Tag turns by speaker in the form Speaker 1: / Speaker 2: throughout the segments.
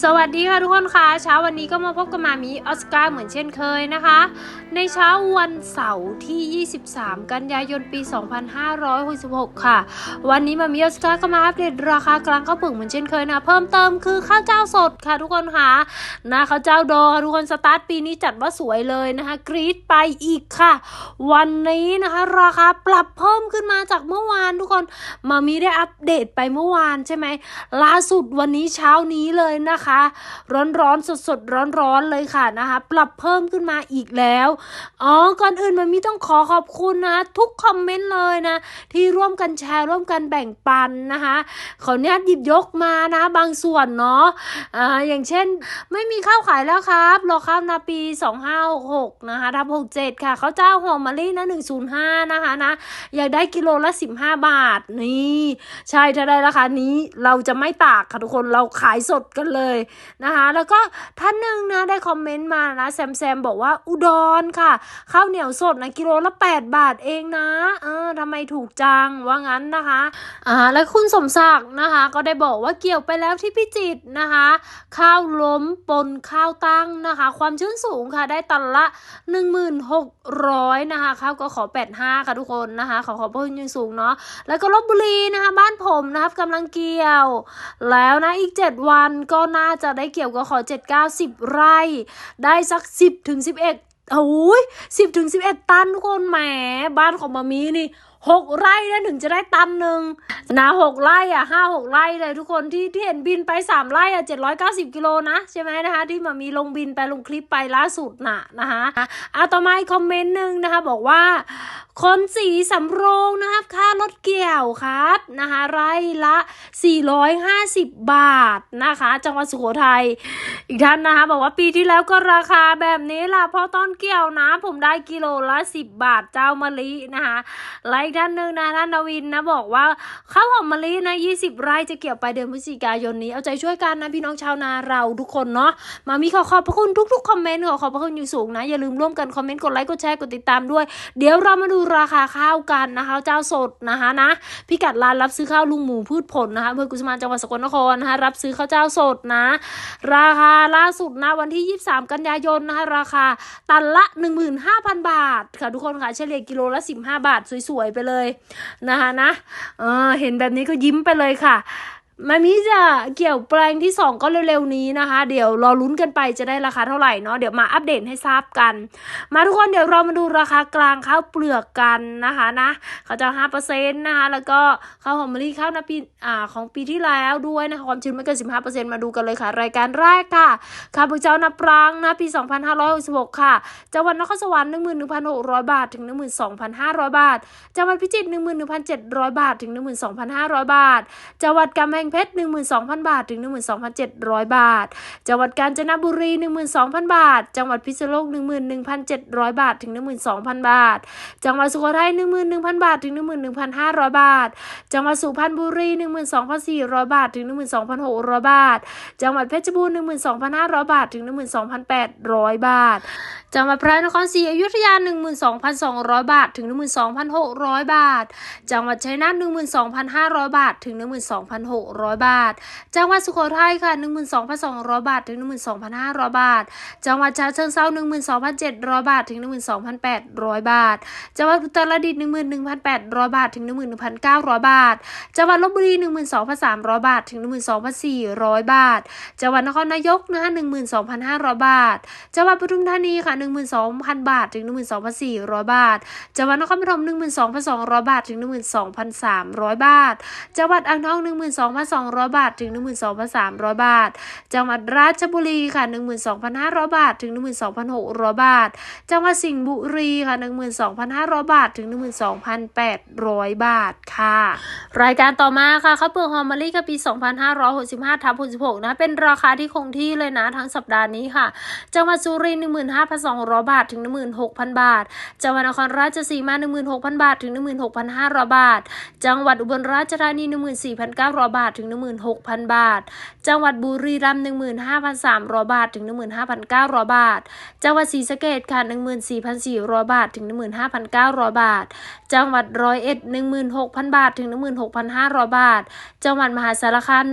Speaker 1: สวัสดีค่ะทุกคนค่ะเช้าวันนี้ก็มาพบกับมามีออสการ์เหมือนเช่นเคยนะคะ ในเช้าวันเสาร์ที่ 23 กันยายนปี 2566 ค่ะ วันนี้มามีออสการ์ก็มาอัปเดตราคากลางข้าวเปลือกเหมือนเช่นเคยนะ เพิ่มเติมคือข้าวเจ้าสดค่ะทุกคนค่ะนะข้าวเจ้าดอทุกคนสตาร์ทปีนี้จัดว่าสวยเลยนะคะกรีดไปอีกค่ะ วันนี้นะคะราคาปรับเพิ่มขึ้นมาจากเมื่อวานทุกคนมามีได้อัปเดตไปเมื่อวานใช่ไหมล่าสุดวันนี้เช้านี้เลยนะคะร้อนร้อนสดสดร้อนร้อนๆเลยค่ะนะคะ ปรับเพิ่มขึ้นมาอีกแล้วอ๋อก่อนอื่นมันมีต้องขอขอบคุณนะ ทุกคอมเมนต์เลยนะ ที่ร่วมกันแชร์ร่วมกันแบ่งปันนะคะขออนุญาตหยิบยกมานะ บางส่วนเนาะอ่าอย่างเช่น ไม่มีข้าวขายแล้วครับรอข้าวนาปี 2566นะคะทับ67 ค่ะข้าวเจ้าหอมมะลินะ 105 นะคะนะอยากได้กิโลละ 15 บาทนี่ ใช่ถ้าได้ราคานี้เราจะไม่ตากค่ะทุกคนเราขายสดกันเลยนะคะแล้วก็ท่านหนึ่งนะได้คอมเมนต์มานะแซมแซมบอกว่าอุดรค่ะข้าวเหนียวสดนะกิโลละ 8 บาทเองนะเออทำไมถูกจังว่างั้นนะคะอ่าแล้วคุณสมศักดิ์นะคะ ก็ได้บอกว่าเกี่ยวไปแล้วที่พิจิตนะคะ ข้าวล้มปนข้าวตั้งนะคะ ความชื้นสูงค่ะได้ตันละ 1600นะคะข้าวก็ขอ 85 ค่ะทุกคนนะคะ ขอขอบพระคุณยังสูงเนาะแล้วก็ลบบุรีนะคะ บ้านผมนะครับกำลังเกี่ยว แล้วนะอีก 7 วันก็น่าจะได้เกี่ยวก็ขอ7 9 10ไร่ ได้สัก10ถึง11โอ้ย10ถึง11ตันทุกคนแหมบ้านของมามีนี่ หกไร่นะถึงจะได้ตันหนึ่งนะหกไร่อะห้าหกไร่เลยทุกคนที่ที่เห็นบินไปสามไร่อะเจ็ดร้อยเก้าสิบกิโลนะใช่ไหมนะคะ ที่มามีลงบินไปลงคลิปไปล่าสุดน่ะนะคะอะต่อมาอีกคอมเมนต์หนึ่งนะคะ บอกว่าคนสีสำโรงนะครับค่ารถเกี่ยวครับนะคะไร่ละ 450 บาทนะคะ จังหวัดสุโขทัยอีกท่านนะคะบอกว่าปีที่แล้วก็ราคาแบบนี้ล่ะเพราะต้นเกี่ยวนะ ผมได้กิโลละ 10 บาทเจ้ามะลินะคะและอีกท่านหนึ่งนะท่านนวินนะบอกว่าข้าวหอมมะลินะ 20 ไร่จะเกี่ยวไปเดือนพฤศจิกายนนี้ เอาใจช่วยกันนะพี่น้องชาวนาเราทุกคนเนาะมามีขอขอบพระคุณทุกๆคอมเมนต์ขอขอบพระคุณอยู่สูงนะ อย่าลืมร่วมกันคอมเมนต์กดไลค์กดแชร์กดติดตามด้วย เดี๋ยวเรามาดูราคาข้าวกันนะคะ เจ้าสดนะคะนะพิกัดร้านรับซื้อข้าวลุงหมูพืชผลนะคะอำเภอกุสุมานจังหวัดสกลนครนะคะรับซื้อข้าวเจ้าสดนะ ราคาล่าสุดนะวันที่ 23 กันยายนนะคะราคาตันละ 15,000 บาทค่ะทุกคนค่ะเฉลี่ยกิโลละ 15 บาทสวยๆไปเลยนะคะนะเออเห็นแบบนี้ก็ยิ้มไปเลยค่ะ มามีจะเกี่ยวแปลงที่ 2 ก็เร็วๆนี้นะคะ เดี๋ยวรอลุ้นกันไปจะได้ราคาเท่าไหร่เนาะเดี๋ยวมาอัปเดตให้ทราบกัน มาทุกคนเดี๋ยวเรามาดูราคากลางข้าวเปลือกกันนะคะนะเขาจะห้าเปอร์เซ็นต์นะคะแล้วก็ข้าวหอมมะลิข้าวนาปีอ่าของปีที่แล้วด้วยนะคะความชื้นไม่เกินสิบห้าเปอร์เซ็นต์มาดูกันเลยค่ะ รายการแรกค่ะข้าวเปลือกเจ้านาปรังนะปีสองพันห้าร้อยหกสิบหกค่ะจังหวัดนครสวรรค์หนึ่งหมื่นหนึ่งพันหกร้อยบาทถึงหนึ่งหมื่นสองพันห้าร้อยบาทจังหวัดพิจิตรหนึ่งหมื่นหนึ่งพันเจ็ดร้อยบาทถึงหนึ่งหมื่นสองพันห้าร้อยบาทจังหวัดกำแพงเพชรหนึ่งหมื่นสองพันบาท ถึงหนึ่งหมื่นสองพันเจ็ดร้อยบาท จังหวัดกาญจนบุรีหนึ่งหมื่นสองพันบาท จังหวัดพิษณุโลกหนึ่งหมื่นหนึ่งพันเจ็ดร้อยบาท ถึงหนึ่งหมื่นสองพันบาท จังหวัดสุโขทัยหนึ่งหมื่นหนึ่งพันบาท ถึงหนึ่งหมื่นหนึ่งพันห้าร้อยบาท จังหวัดสุพรรณบุรีหนึ่งหมื่นสองพันสี่ร้อยบาท ถึงหนึ่งหมื่นสองพันหกร้อยบาท จังหวัดเพชรบูรณ์หนึ่งหมื่นสองพันห้าร้อยบาท ถึงหนึ่งหมื่นสองพันแปดร้อยบาท จังหวัดพระนครศรีอยุธยา 12,200 บาท ถึง 12,600 บาท จังหวัดชัยนาท12,500 บาท ถึง 12,600 บาท จังหวัดสุโขทัยค่ะ 12,200 บาท ถึง 12,500 บาท จังหวัดฉะเชิงเทรา12,700 บาท ถึง 12,800 บาท จังหวัดอุตรดิตถ์11,800 บาท ถึง 11,900 บาท จังหวัดลบบุรี 12,300 บาท ถึง 12,400 บาท จังหวัดนครนายกนะคะ12,500 บาท จังหวัดปทุมธานีค่ะ12,000 บาท ถึง 12,400 บาท จังหวัดนครปฐม12,200 บาท ถึง 12,300 บาท จังหวัดอ่างทอง 12,200 บาท ถึง 12,300 บาท จังหวัดราชบุรีค่ะ 12,500 บาท ถึง 12,600 บาท จังหวัดสิงห์บุรีค่ะ 12,500 บาท ถึง 12,800 บาทค่ะ รายการต่อมาค่ะข้าวเปลือกหอมมะลิค่ะปี 2565ทับ66นะ เป็นราคาที่คงที่เลยนะทั้งสัปดาห์นี้ค่ะ จังหวัดสุรินทร์1,200 บาท ถึง 16,000 บาท จังหวัดนครราชสีมา 16,000 บาท ถึง 16,500 บาท จังหวัดอุบลราชธานี 14,900 บาท ถึง 16,000 บาท จังหวัดบุรีรัมย์ 15,300 บาท ถึง 15,900 บาท จังหวัดศรีสะเกษค่ะ 14,400 บาท ถึง 15,900 บาท จังหวัดร้อยเอ็ด 16,000 บาท ถึง 16,500 บาท จังหวัดมหาสารคาม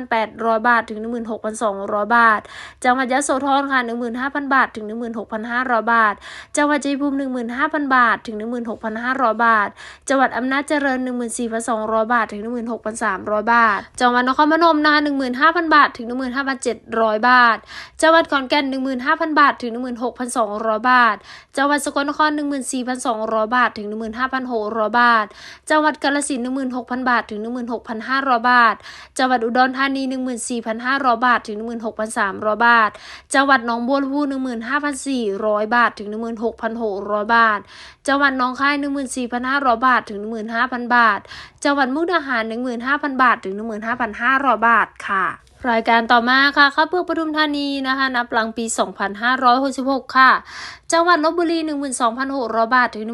Speaker 1: 15,800 บาท ถึง 16,200 บาท จังหวัดยะโสธรค่ะ 15,000 บาท ถึง 16 16,500 บาท จังหวัดชัยภูมิ 15,000 บาท ถึง 16,500 บาท จังหวัดอำนาจเจริญ 14,200 บาท ถึง 16,300 บาท จังหวัดนครพนมนะคะ15,000 บาท ถึง 15,700 บาท จังหวัดขอนแก่น 15,000 บาท ถึง 16,200 บาท จังหวัดสกลนคร 14,200 บาท ถึง 15,600 บาท จังหวัดกาฬสินธุ์16,000 บาท ถึง 16,500 บาท จังหวัดอุดรธานี 14,500 บาท ถึง 16,300 บาท จังหวัดหนองบัวลำพู15,400 400 บาท ถึง 16,600 บาท จังหวัดน้องคาย 14,500 บาท ถึง 15,000 บาท จังหวัดมุกดาหาร 15,000 บาท ถึง 15,500 บาทค่ะรายการต่อมาค่ะข้าวเปลือกปทุมธานีนะคะ นับหลังปี 2566 ค่ะ จังหวัดลบบุรี 12,600 บาท ถึง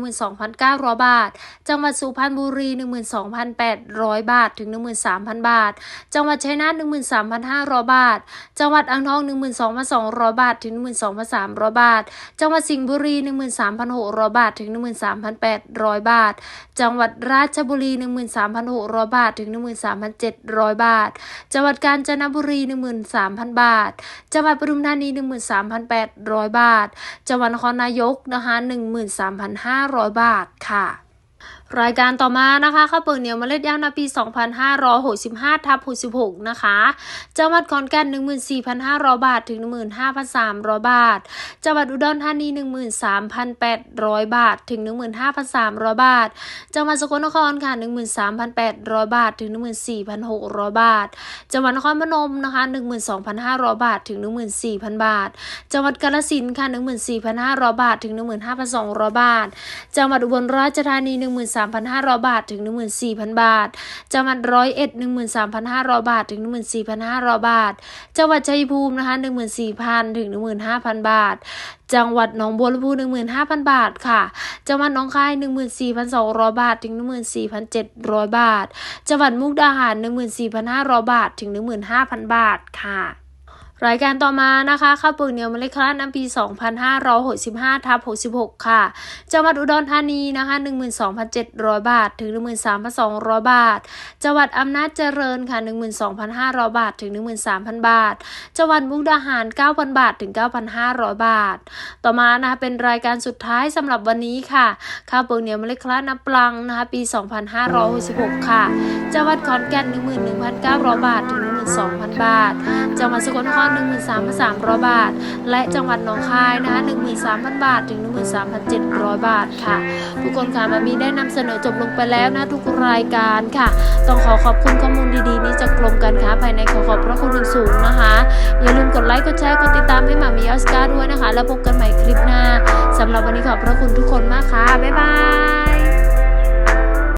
Speaker 1: 12,900 บาท จังหวัดสุพรรณบุรี 12,800 บาท ถึง 13,000 บาท จังหวัดชัยนาท13,500 บาท จังหวัดอ่างทอง 12,200 บาท ถึง 12,300 บาท จังหวัดสิงห์บุรี 13,600 บาท ถึง 13,800 บาท จังหวัดราชบุรี 13,600 บาท ถึง 13,700 บาท จังหวัดกาญจนบุรี 13,000 บาท จังหวัดปทุมธานี 13,800 บาท จังหวัดนครรนายกนะคะ13,500 บาทค่ะ รายการต่อมานะคะข้าวเปลือกเหนียวเมล็ดยาวนาปี 2565 ทับ66 นะคะ จังหวัดขอนแก่น 14,500 บาท ถึง 15,300 บาท จังหวัดอุดรธานี 13,800 บาท ถึง 15,300 บาท จังหวัดสกลนครค่ะ 13,800 บาท ถึง 14,600 บาท จังหวัดนครพนมนะคะ 12,500 บาท ถึง 14,000 บาท จังหวัดกาฬสินธุ์ค่ะ 14,500 บาท ถึง 15,200 บาท จังหวัดอุบลราชธานี13,500 บาท ถึง 14,000 บาท จังหวัดร้อยเอ็ด13,500 บาท ถึง 14,500 บาท จังหวัดชัยภูมินะคะ14,000 ถึง 15,000 บาท จังหวัดหนองบัวลำพู15,000 บาทค่ะ จังหวัดหนองคาย 14,200 บาท ถึง 14,700 บาท จังหวัดมุกดาหาร 14,500 บาท ถึง 15,000 บาทค่ะ รายการต่อมานะคะข้าวเปลือกเหนียวเมล็ดคลาดน้ำปี 2565ทับ66 ค่ะจังหวัดอุดรธานีนะคะ12,700 บาท ถึง 13,200 บาท จังหวัดอำนาจเจริญค่ะ 12,500 บาท ถึง 13,000 บาท จังหวัดมุกดาหาร 9,000 บาท ถึง 9,500 บาท ต่อมานะคะเป็นรายการสุดท้ายสำหรับวันนี้ค่ะข้าวเปลือกเหนียวเมล็ดคลาดน้ำปลังนะคะปี 2566 ค่ะ จังหวัดขอนแก่น11,900 บาท ถึง 12,000 บาท จังหวัดสกลนคร13,300 บาท และจังหวัดหนองคายนะคะ13,000 บาท ถึง 13,700 บาทค่ะ ทุกคนค่ะมามีได้นำเสนอจบลงไปแล้วนะทุกรายการค่ะ ต้องขอขอบคุณข้อมูลดีๆ นี้จากกรมการค้าภายในขอขอบพระคุณอย่างสูงนะคะ อย่าลืมกดไลค์ กดแชร์ กดติดตามให้หมามีออสการ์ด้วยนะคะ แล้วพบกันใหม่คลิปหน้าสำหรับวันนี้ขอบพระคุณทุกคนมากค่ะ บ๊ายบาย